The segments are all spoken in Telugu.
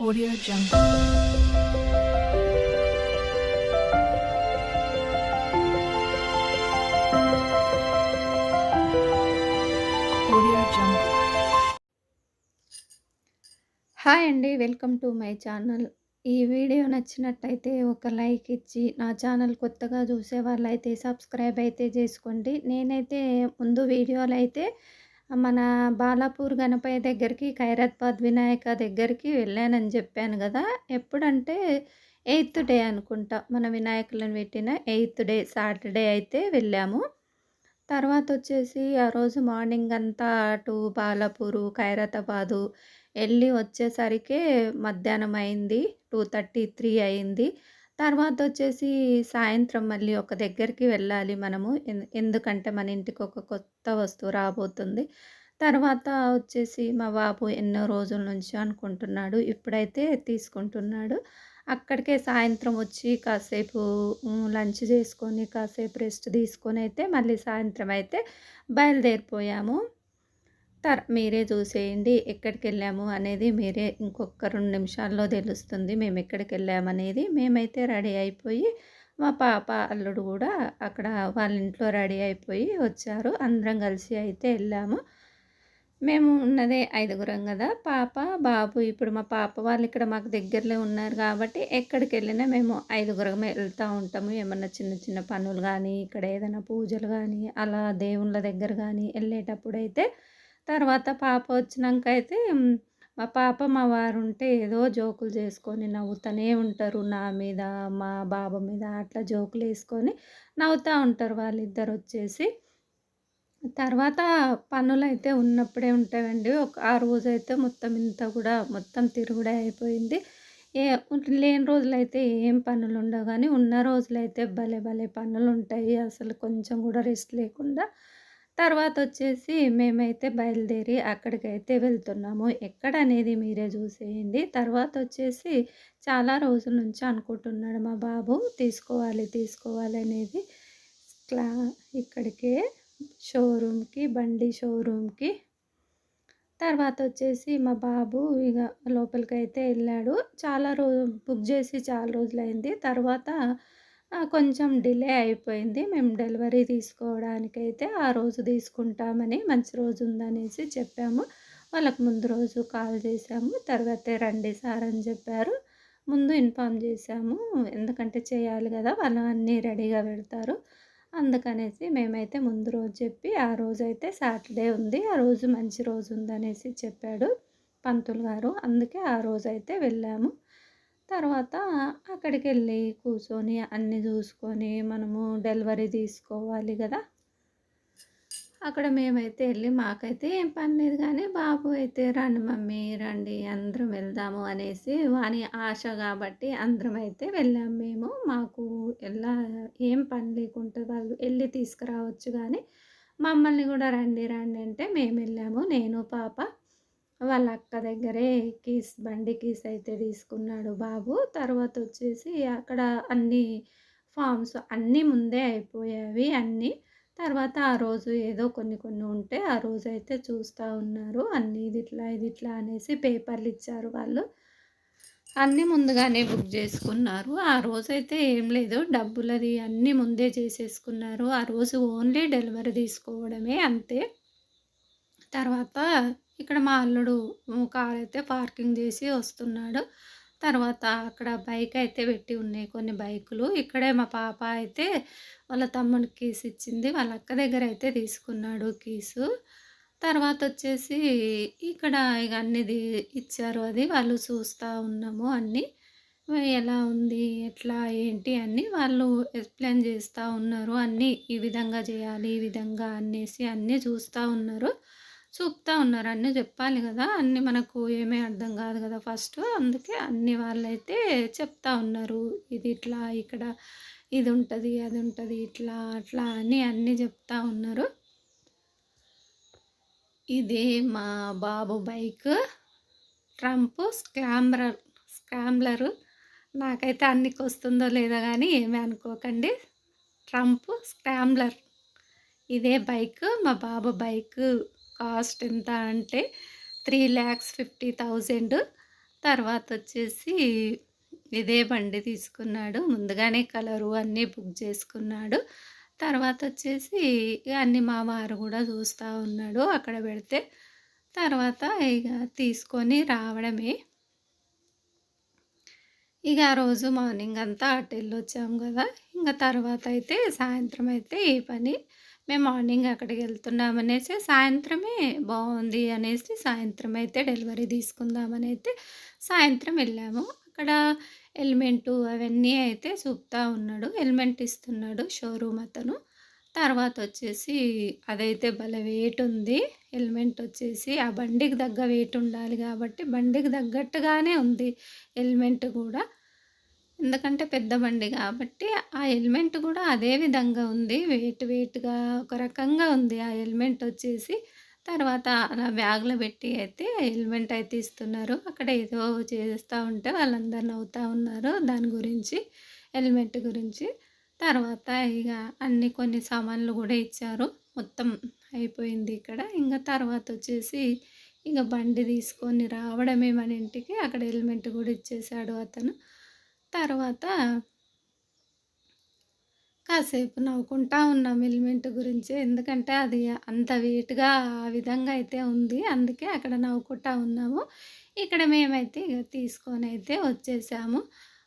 Audio Jungle. హాయ్ అండి వెల్కమ్ టు మై ఛానల్ ఈ వీడియో నచ్చినట్టయితే ఒక లైక్ ఇచ్చి నా ఛానల్ కొత్తగా చూసే వాళ్ళైతే సబ్స్క్రైబ్ అయితే చేసుకోండి. నేనైతే ముందు వీడియోలు అయితే మన బాలాపూర్ గణపయ్య దగ్గరికి ఖైరత్బాద్ వినాయక దగ్గరికి వెళ్ళానని చెప్పాను కదా! ఎప్పుడంటే ఎయిత్ డే అనుకుంటా. మన వినాయకులను పెట్టిన ఎయిత్ డే సాటర్డే అయితే వెళ్ళాము. తర్వాత వచ్చేసి ఆ రోజు మార్నింగ్ అంతా అటు బాలాపూరు ఖైరతాబాదు వెళ్ళి వచ్చేసరికి మధ్యాహ్నం అయింది. టూ థర్టీ త్రీ అయింది. తర్వాత వచ్చేసి సాయంత్రం మళ్ళీ ఒక దగ్గరికి వెళ్ళాలి మనము. ఎందుకంటే మన ఇంటికి ఒక కొత్త వస్తువు రాబోతుంది. తర్వాత వచ్చేసి మా బాబు ఎన్నో రోజుల నుంచి అనుకుంటున్నాడు. ఇప్పుడైతే తీసుకుంటున్నాడు. అక్కడికే సాయంత్రం వచ్చి కాసేపు లంచ్ చేసుకొని కాసేపు రెస్ట్ తీసుకొని అయితే మళ్ళీ సాయంత్రం అయితే బయలుదేరిపోయాము. తర్ మీరే చూసేయండి ఎక్కడికి వెళ్ళాము అనేది మీరే ఇంకొక రెండు నిమిషాల్లో తెలుస్తుంది మేము ఎక్కడికి వెళ్ళామనేది మేమైతే రెడీ అయిపోయి మా పాప అల్లుడు కూడా అక్కడ వాళ్ళ ఇంట్లో రెడీ అయిపోయి వచ్చారు. అందరం కలిసి అయితే వెళ్ళాము. మేము ఉన్నదే ఐదుగురం కదా పాప బాబు ఇప్పుడు మా పాప వాళ్ళు ఇక్కడ మాకు దగ్గరలో ఉన్నారు కాబట్టి ఎక్కడికి వెళ్ళినా మేము ఐదుగురం వెళ్తూ ఉంటాము. ఏమన్నా చిన్న చిన్న పనులు కానీ ఇక్కడ ఏదైనా పూజలు కానీ అలా దేవుళ్ళ దగ్గర కానీ వెళ్ళేటప్పుడు అయితే తర్వాత పాప వచ్చినాక అయితే మా పాప మా వారు ఉంటే ఏదో జోకులు చేసుకొని నవ్వుతూనే ఉంటారు నా మీద మా బాబు మీద అట్లా జోకులు వేసుకొని నవ్వుతూ ఉంటారు వాళ్ళిద్దరు వచ్చేసి. తర్వాత పనులు అయితే ఉన్నప్పుడే ఉంటాయండి. ఒక ఆ రోజు అయితే మొత్తం ఇంత కూడా మొత్తం తిరుగుడే అయిపోయింది. ఏ లేని రోజులైతే ఏం పనులు ఉండవు. కానీ ఉన్న రోజులైతే భలే భలే పనులు ఉంటాయి అసలు కొంచెం కూడా రెస్ట్ లేకుండా తర్వాత వచ్చేసి మేమైతే బయలుదేరి అక్కడికైతే వెళ్తున్నాము. ఎక్కడ అనేది మీరే చూసేయండి. తర్వాత వచ్చేసి చాలా రోజుల నుంచి అనుకుంటున్నాడు మా బాబు. తీసుకోవాలి తీసుకోవాలి అనేది క్లా ఇక్కడికే షోరూమ్కి బండి షోరూమ్కి. తర్వాత వచ్చేసి మా బాబు ఇక లోపలికి అయితే వెళ్ళాడు. చాలా రోజు బుక్ చేసి చాలా రోజులైంది. తర్వాత కొంచెం డిలే అయిపోయింది. మేము డెలివరీ తీసుకోవడానికైతే ఆ రోజు తీసుకుంటామని మంచి రోజు ఉందనేసి చెప్పాము. వాళ్ళకు ముందు రోజు కాల్ చేసాము తర్వాతే రండి సార్ అని చెప్పారు. ముందు ఇన్ఫామ్ చేసాము ఎందుకంటే చేయాలి కదా వాళ్ళు అన్నీ రెడీగా పెడతారు. అందుకనేసి మేమైతే ముందు రోజు చెప్పి ఆ రోజు అయితే సాటర్డే ఉంది. ఆ రోజు మంచి రోజు ఉందనేసి చెప్పాడు పంతులు గారు. అందుకే ఆ రోజు అయితే వెళ్ళాము. తర్వాత అక్కడికి వెళ్ళి కూర్చొని అన్నీ చూసుకొని మనము డెలివరీ తీసుకోవాలి కదా. అక్కడ మేమైతే వెళ్ళి మాకైతే ఏం పని లేదు కానీ బాబు అయితే రండి మమ్మీ రండి అందరం వెళ్దాము అనేసి వాని ఆశ కాబట్టి అందరం అయితే వెళ్ళాము మేము. మాకు ఎలా ఏం పని లేకుంటే వాళ్ళు వెళ్ళి తీసుకురావచ్చు కానీ మమ్మల్ని కూడా రండి రండి అంటే మేము వెళ్ళాము. నేను పాప వాళ్ళ అక్క దగ్గరే కీస్ బండి కీస్ అయితే తీసుకున్నాడు బాబు. తర్వాత వచ్చేసి అక్కడ అన్ని ఫామ్స్ అన్నీ ముందే అయిపోయావి అన్నీ. తర్వాత ఆ రోజు ఏదో కొన్ని కొన్ని ఉంటే ఆ రోజు అయితే చూస్తూ ఉన్నారు. అన్నీ ఇది ఇట్లా ఇది ఇట్లా అనేసి పేపర్లు ఇచ్చారు వాళ్ళు. అన్నీ ముందుగానే బుక్ చేసుకున్నారు. ఆ రోజు అయితే ఏం లేదు. డబ్బులది అన్నీ ముందే చేసేసుకున్నారు. ఆ రోజు ఓన్లీ డెలివరీ తీసుకోవడమే అంతే. తర్వాత ఇక్కడ మా అల్లుడు కార్ అయితే పార్కింగ్ చేసి వస్తున్నాడు. తర్వాత అక్కడ బైక్ అయితే పెట్టి ఉన్నాయి కొన్ని బైకులు. ఇక్కడే మా పాప అయితే వాళ్ళ తమ్ముడికి కీస్ ఇచ్చింది. వాళ్ళ అక్క దగ్గర అయితే తీసుకున్నాడు కీసు తర్వాత వచ్చేసి ఇక్కడ ఇక అన్నిది ఇచ్చారు అది. వాళ్ళు చూస్తూ ఉన్నాము అన్నీ. ఎలా ఉంది? ఎట్లా? ఏంటి? అన్నీ వాళ్ళు ఎక్స్ప్లెయిన్ చేస్తూ ఉన్నారు. అన్నీ ఈ విధంగా చేయాలి ఈ విధంగా అనేసి అన్నీ చూస్తూ ఉన్నారు. చూపుతా ఉన్నారు. అన్నీ చెప్పాలి కదా. అన్నీ మనకు ఏమీ అర్థం కాదు కదా ఫస్ట్. అందుకే అన్ని వాళ్ళైతే చెప్తా ఉన్నారు. ఇది ఇట్లా ఇక్కడ ఇది ఉంటుంది అది ఉంటుంది ఇట్లా అట్లా అని అన్నీ చెప్తా ఉన్నారు. ఇదే మా బాబు బైక్. ట్రంప్ స్క్రాంబ్లర్ స్క్రాంబ్లరు నాకైతే అన్నికి వస్తుందో లేదో కానీ ఏమీ అనుకోకండి. ట్రంప్ స్క్రాంబ్లర్ ఇదే బైక్ మా బాబు బైక్. కాస్ట్ ఎంత అంటే త్రీ ల్యాక్స్ ఫిఫ్టీ థౌజండ్ తర్వాత వచ్చేసి ఇదే బండి తీసుకున్నాడు. ముందుగానే కలరు అన్నీ బుక్ చేసుకున్నాడు. తర్వాత వచ్చేసి అన్నీ మా వారు కూడా చూస్తూ ఉన్నాడు అక్కడ పెడితే. తర్వాత ఇక తీసుకొని రావడమే. ఇక ఆ రోజు మార్నింగ్ అంతా అటు వెళ్ళొచ్చాము కదా ఇంకా తర్వాత అయితే సాయంత్రం అయితే ఈ పని. మేము మార్నింగ్ అక్కడికి వెళ్తున్నామనేసి సాయంత్రమే బాగుంది అనేసి సాయంత్రం అయితే డెలివరీ తీసుకుందామని అయితే సాయంత్రం వెళ్ళాము అక్కడ ఎలిమెంటు అవన్నీ అయితే చూపుతా ఉన్నాడు. ఎలిమెంట్ ఇస్తున్నాడు షోరూమ్ అతను. తర్వాత వచ్చేసి అదైతే భలే వెయిటుంది. హెల్మెట్ వచ్చేసి ఆ బండికి తగ్గ వెయిట్ ఉండాలి కాబట్టి బండికి తగ్గట్టుగానే ఉంది హెల్మెట్ కూడా ఎందుకంటే పెద్ద బండి కాబట్టి ఆ హెల్మెట్ కూడా అదే విధంగా ఉంది. వెయిట్ వెయిట్‌గా ఒక రకంగా ఉంది ఆ హెల్మెట్ వచ్చేసి. తర్వాత అలా బ్యాగ్‌లో పెట్టి అయితే హెల్మెట్ అయితే ఇస్తున్నారు. అక్కడ ఏదో చేస్తూ ఉంటే వాళ్ళందరూ నవ్వుతా ఉన్నారు దాని గురించి. హెల్మెట్ గురించి. తర్వాత ఇక అన్ని కొన్ని సామాన్లు కూడా ఇచ్చారు. మొత్తం అయిపోయింది ఇక్కడ. ఇంకా తర్వాత వచ్చేసి ఇంకా బండి తీసుకొని రావడమే మన ఇంటికి. అక్కడ హెల్మెట్ కూడా ఇచ్చేసాడు అతను. తర్వాత కాసేపు నవ్వుకుంటా ఉన్నాం ఎలిమెంట్ గురించి. ఎందుకంటే అది అంత వెయిట్‌గా ఆ విధంగా అయితే ఉంది. అందుకే అక్కడ నవ్వుకుంటా ఉన్నాము. ఇక్కడ మేమైతే తీసుకొని అయితే వచ్చేసాము.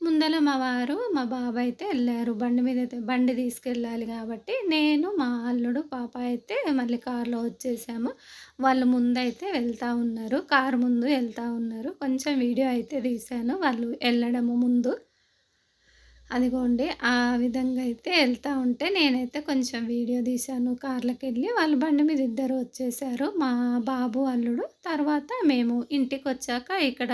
ముందల మా వారు, మా బాబాయ్ అయితే వెళ్ళారు బండి మీద అయితే బండి తీసుకెళ్ళాలి కాబట్టి నేను, మా అల్లుడు, పాప అయితే మళ్ళీ కార్‌లో వచ్చేసాము. వాళ్ళు ముందైతే వెళ్తూ ఉన్నారు. కారు ముందు వెళ్తూ ఉన్నారు. కొంచెం వీడియో అయితే తీశాను వాళ్ళు వెళ్ళడము ముందు. అదిగోండి ఆ విధంగా అయితే వెళ్తూ ఉంటే నేనైతే కొంచెం వీడియో తీశాను కార్లకెళ్ళి వాళ్ళ బండి మీద ఇద్దరు వచ్చేసారు. మా బాబు, అల్లుడు. తర్వాత మేము ఇంటికి వచ్చాక ఇక్కడ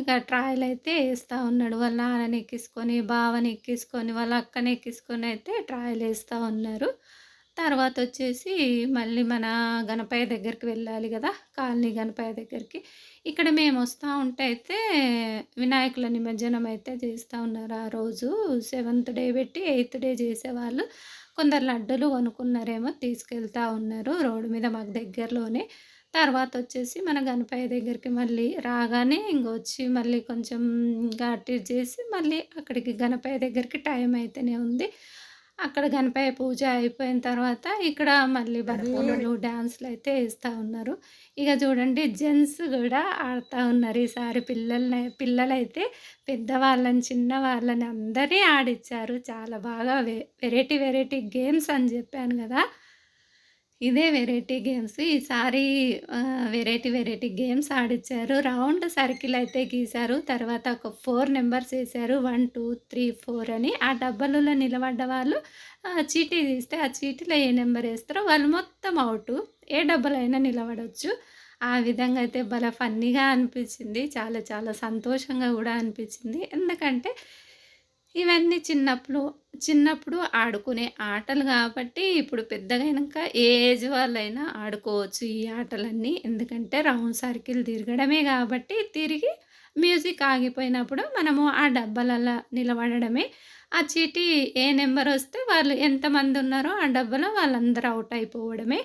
ఇక ట్రాయల్ అయితే వేస్తూ ఉన్నాడు. వాళ్ళ నాన్నని ఎక్కించుకొని, బావని ఎక్కించుకొని, వాళ్ళ అక్కని ఎక్కించుకొని అయితే ట్రాయల్ వేస్తూ ఉన్నారు. తర్వాత వచ్చేసి మళ్ళీ మన గణపయ్య దగ్గరికి వెళ్ళాలి కదా కాలనీ గణపయ్య దగ్గరికి. ఇక్కడ మేము వస్తూ ఉంటే అయితే వినాయకుల నిమజ్జనం అయితే చేస్తూ ఉన్నారు ఆ రోజు. సెవెంత్ డే పెట్టి ఎయిత్ డే చేసేవాళ్ళు. కొందరు లడ్డూలు కొనుక్కున్నారేమో తీసుకెళ్తా ఉన్నారు. రోడ్డు మీద మాకు దగ్గరలోనే. తర్వాత వచ్చేసి మన గణపయ్య దగ్గరికి మళ్ళీ రాగానే ఇంగ వచ్చి మళ్ళీ కొంచెం ఘాటి చేసి మళ్ళీ అక్కడికి గణపయ్య దగ్గరికి టైం అయితేనే ఉంది. అక్కడ గణపయ్య పూజ అయిపోయిన తర్వాత ఇక్కడ మళ్ళీ బతుకమ్మలు, డ్యాన్స్లు అయితే వేస్తూ ఉన్నారు. ఇక చూడండి జెంట్స్ కూడా ఆడుతూ ఉన్నారు. ఈసారి పిల్లల్ని పిల్లలైతే పెద్దవాళ్ళని, చిన్నవాళ్ళని అందరిని ఆడిచ్చారు. చాలా బాగా వె వెరైటీ వెరైటీ గేమ్స్ అని చెప్పాను కదా ఇదే వెరైటీ గేమ్స్. ఈసారి వెరైటీ వెరైటీ గేమ్స్ ఆడిచ్చారు. రౌండ్ సర్కిల్ అయితే గీశారు. తర్వాత ఒక ఫోర్ నెంబర్స్ వేశారు వన్ టూ త్రీ ఫోర్ అని. ఆ డబ్బాలలో నిలబడ్డ వాళ్ళు చీటీ తీస్తే ఆ చీటీలో ఏ నెంబర్ వేస్తారో వాళ్ళు మొత్తం అవుట్ ఏ డబ్బాలో నిలబడవచ్చు ఆ విధంగా అయితే భలే ఫన్నీగా అనిపించింది. చాలా చాలా సంతోషంగా కూడా అనిపించింది. ఎందుకంటే ఇవన్నీ చిన్నప్పుడు చిన్నప్పుడు ఆడుకునే ఆటలు కాబట్టి ఇప్పుడు పెద్దగైనాక ఏ ఏజ్ వాళ్ళైనా ఆడుకోవచ్చు ఈ ఆటలన్నీ. ఎందుకంటే రౌండ్ సర్కిల్ తిరగడమే కాబట్టి తిరిగి మ్యూజిక్ ఆగిపోయినప్పుడు మనము ఆ డబ్బాలల్ల నిలబడడమే. ఆ చీటీ ఏ నెంబర్ వస్తే వాళ్ళు ఎంతమంది ఉన్నారో ఆ డబ్బాలో వాళ్ళందరూ అవుట్ అయిపోవడమే.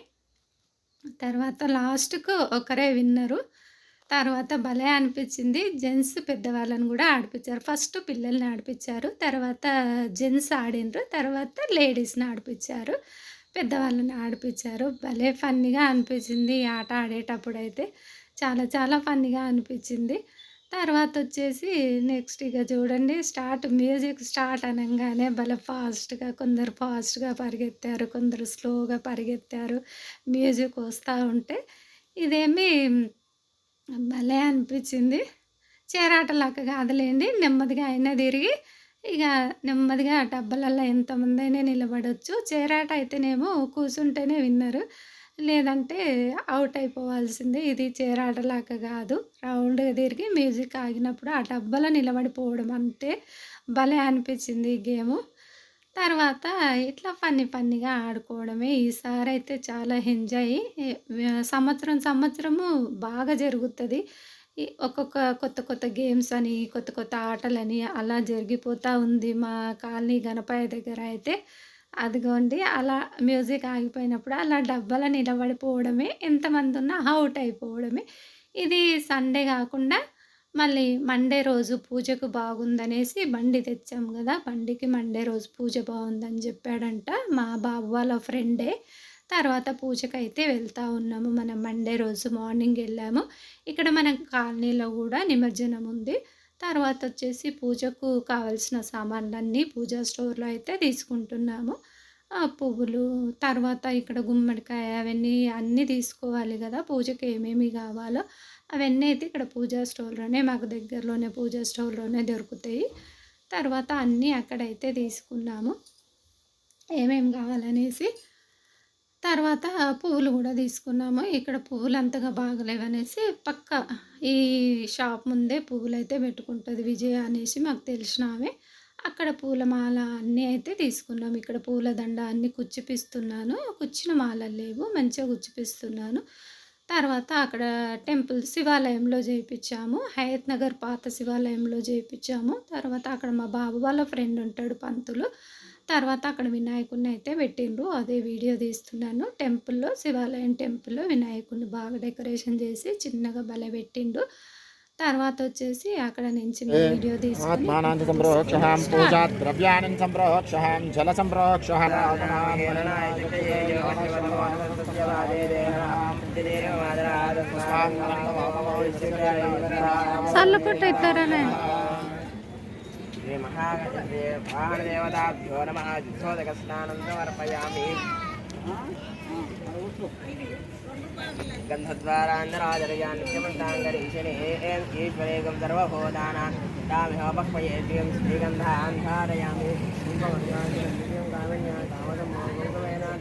తర్వాత లాస్ట్‌కు ఒకరే విన్నరు. తర్వాత భలే అనిపించింది. జెంట్స్ పెద్దవాళ్ళని కూడా ఆడిపించారు ఫస్ట్ పిల్లల్ని ఆడిపిచ్చారు. తర్వాత జెంట్స్ ఆడిండ్రు. తర్వాత లేడీస్‌ని ఆడిపిచ్చారు. పెద్దవాళ్ళని ఆడిపిచ్చారు. భలే ఫన్నీగా అనిపించింది ఈ ఆట ఆడేటప్పుడు అయితే చాలా చాలా ఫన్నీగా అనిపించింది. తర్వాత వచ్చేసి నెక్స్ట్ ఇక చూడండి స్టార్ట్ మ్యూజిక్ స్టార్ట్ అనగానే భలే ఫాస్ట్‌గా కొందరు ఫాస్ట్‌గా పరిగెత్తారు. కొందరు స్లోగా పరిగెత్తారు. మ్యూజిక్ వస్తూ ఉంటే ఇదేమి భలే అనిపించింది. చేరాటలాగా కాదులేండి నెమ్మదిగా అయినా తిరిగి ఇక నెమ్మదిగా డబ్బలలో ఎంతమంది అయినా నిలబడవచ్చు చేరాట అయితేనేమో కూర్చుంటేనే విన్నారు లేదంటే అవుట్ అయిపోవాల్సిందే. ఇది చేరాటలాగా కాదు రౌండ్‌గా తిరిగి మ్యూజిక్ ఆగినప్పుడు ఆ డబ్బాలో నిలబడిపోవడం అంతే. భలే అనిపించింది ఈ గేము. తర్వాత ఇట్లా ఫన్నీ ఫన్నీగా ఆడుకోవడమే. ఈసారి అయితే చాలా ఎంజాయ్ సంవత్సరం సంవత్సరము బాగా జరుగుతుంది ఈ ఒక్కొక్క కొత్త కొత్త గేమ్స్ అని, కొత్త కొత్త ఆటలని అలా జరిగిపోతూ ఉంది మా కాలనీ గణపయ్య దగ్గర అయితే. అదిగోండి అలా మ్యూజిక్ ఆగిపోయినప్పుడు అలా డబ్బాలో నిలబడిపోవడమే. ఎంతమంది ఉన్నా అవుట్ అయిపోవడమే. ఇది సండే కాకుండా మళ్ళీ మండే రోజు పూజకు బాగుందనేసి బండి తెచ్చాం కదా బండికి మండే రోజు పూజ బాగుందని చెప్పాడంట మా బాబు వాళ్ళ ఫ్రెండే. తర్వాత పూజకైతే వెళ్తూ ఉన్నాము మనం మండే రోజు మార్నింగ్ వెళ్ళాము. ఇక్కడ మన కాలనీలో కూడా నిమజ్జనం ఉంది. తర్వాత వచ్చేసి పూజకు కావాల్సిన సామాన్లన్నీ పూజా స్టోర్లో అయితే తీసుకుంటున్నాము. పువ్వులు తర్వాత ఇక్కడ గుమ్మడికాయ అవన్నీ అన్నీ తీసుకోవాలి కదా పూజకి ఏమేమి కావాలో అవన్నీ అయితే ఇక్కడ పూజా స్టోర్లోనే మాకు దగ్గరలోనే పూజా స్టోర్లోనే దొరుకుతాయి. తర్వాత అన్నీ అక్కడైతే తీసుకున్నాము. ఏమేమి కావాలనేసి తర్వాత పువ్వులు కూడా తీసుకున్నాము. ఇక్కడ పువ్వులు అంతగా బాగలేవనేసి పక్క ఈ షాప్ ముందే పువ్వులు అయితే పెట్టుకుంటుంది విజయ అనేసి మాకు తెలిసిన ఆమె. అక్కడ పూలమాల అన్నీ అయితే తీసుకున్నాం ఇక్కడ పూలదండ అన్నీ కుచ్చిపిస్తున్నాను. కుచ్చిన మాలలు లేవు. మంచిగా కుచ్చిపిస్తున్నాను. తర్వాత అక్కడ టెంపుల్ శివాలయంలో చేయించాము హయత్ నగర్ పాత శివాలయంలో చేయించాము తర్వాత అక్కడ మా బాబు వాళ్ళ ఫ్రెండ్ ఉంటాడు పంతులు. తర్వాత అక్కడ వినాయకుడిని అయితే పెట్టిండ్రు. అదే వీడియో తీస్తున్నాను. టెంపుల్లో శివాలయం టెంపుల్లో వినాయకుడిని బాగా డెకరేషన్ చేసి చిన్నగా బల పెట్టిండు. తర్వాత వచ్చేసి అక్కడ నుంచి చల్లపుట్టు ఇస్తారనే శ్రీ మహాగణే ప్రాణదేవతాభ్యో నమ జుత్సోదక స్నానం సమర్పయామి గంధద్వారాంధరాజరయాన్యమంతాంగరీశనే ఈశ్వరేకం సర్వభూతానాన్ తామిహోపక్వయే శ్రీయం శ్రీగంధాన్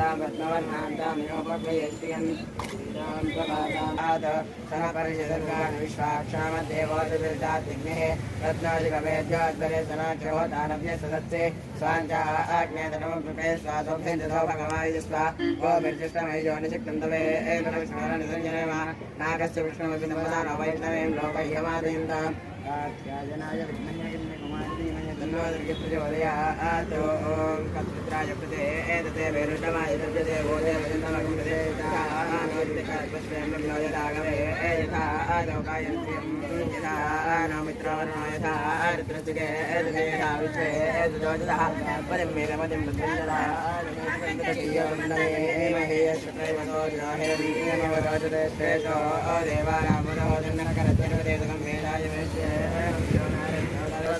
पद्मे सितां रत्नवर्णान्तामिनोपक्वयेष्यन् सनपरिषदर्गान् विश्वाक्षामदेवोदविर्जातिग्नेः रत्नादिकवेद्योद्वरे सनाक्षहोदानव्य सदत्से स्वाञ्चा आज्ञेतनमं कृपे स्वासोभेन्दतो भगवायुस्वा गोभिर्जिष्टमयजो निषिक्तं तवे एतनविष्णुरनिसञ्जनेम नागस्य विष्णुमपि नमदानो वैष्णवें लोकह्यमादयन्ताम् कात्यायनाय विद्महे कुमारी धीमहि तन्नो दुर्गे प्रचोदयात् ॐ कत्पुत्राय प्रते एतते वेरुष्टमाय सज्जते गोदे वजन्तमकं प्रते राघवे यथा लोकायन्त्रियं यथा नौमित्रवर्णो यथा रुद्रसुखे एतते यथा विश्वे एतदोजतः पदं मेघमतिं प्रत्यञ्जलामहे श्रेष्ठो देवानामनो जन्नकरत्वं वेदाय वेश्ये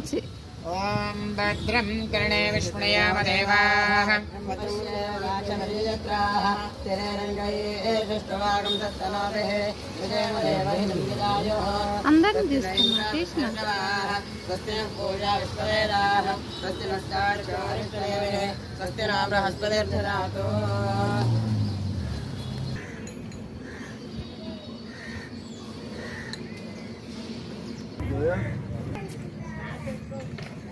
ఊరుకోవచ్చు ఓం భద్రం కర్ణే విష్ణుయామ దేవాః అందరిని తీసుకున్నా తీసిన స్వస్తి పూజా విశ్వవేదాః స్వస్తి నష్టార్చోరిష్ఠేవే స్వస్తి నా బృహస్పతిర్దదాతు రెండు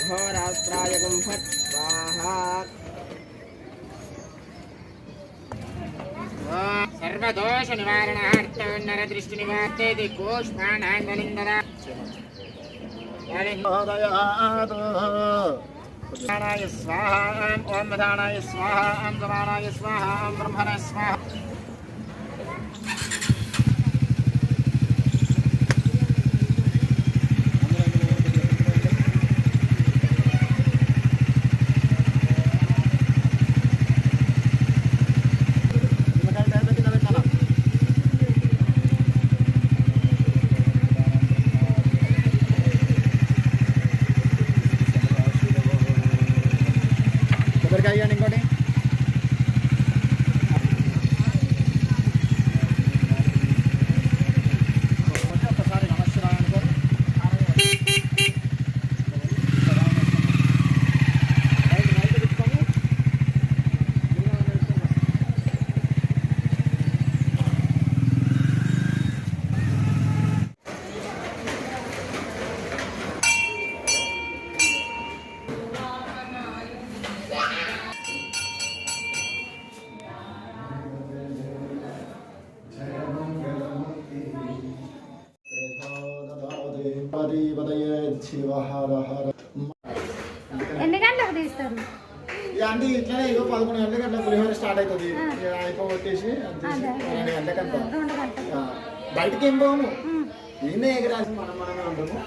అహోరాత్రాయ కుంభట్ స్వాహా సర్వదోష నివారణార్థోన్నర దృష్టి నివార్తేది కోష్మాణాంగలింగరా స్వాహాయ స్వాహాం ఓం ప్రధానాయ స్వాహాం బ్రహ్మణ స్వాహ ఇంకోటి ఎన్ని గంటలకు తీస్తారు? అంటే ఇట్లనే ఇగో పదకొండు గంటలకు అట్లా పులిహోర స్టార్ట్ అవుతుంది అయిపోగొట్టేసి. రెండు గంటలకు. ఆ, బయటికి ఏం పోము ఈయనే ఎగరాసి మనం మనమే ఉంటాము.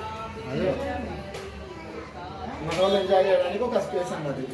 అదే. మన వాళ్ళు ఎంజాయ్ చేయడానికి ఒక స్పేస్ అన్నది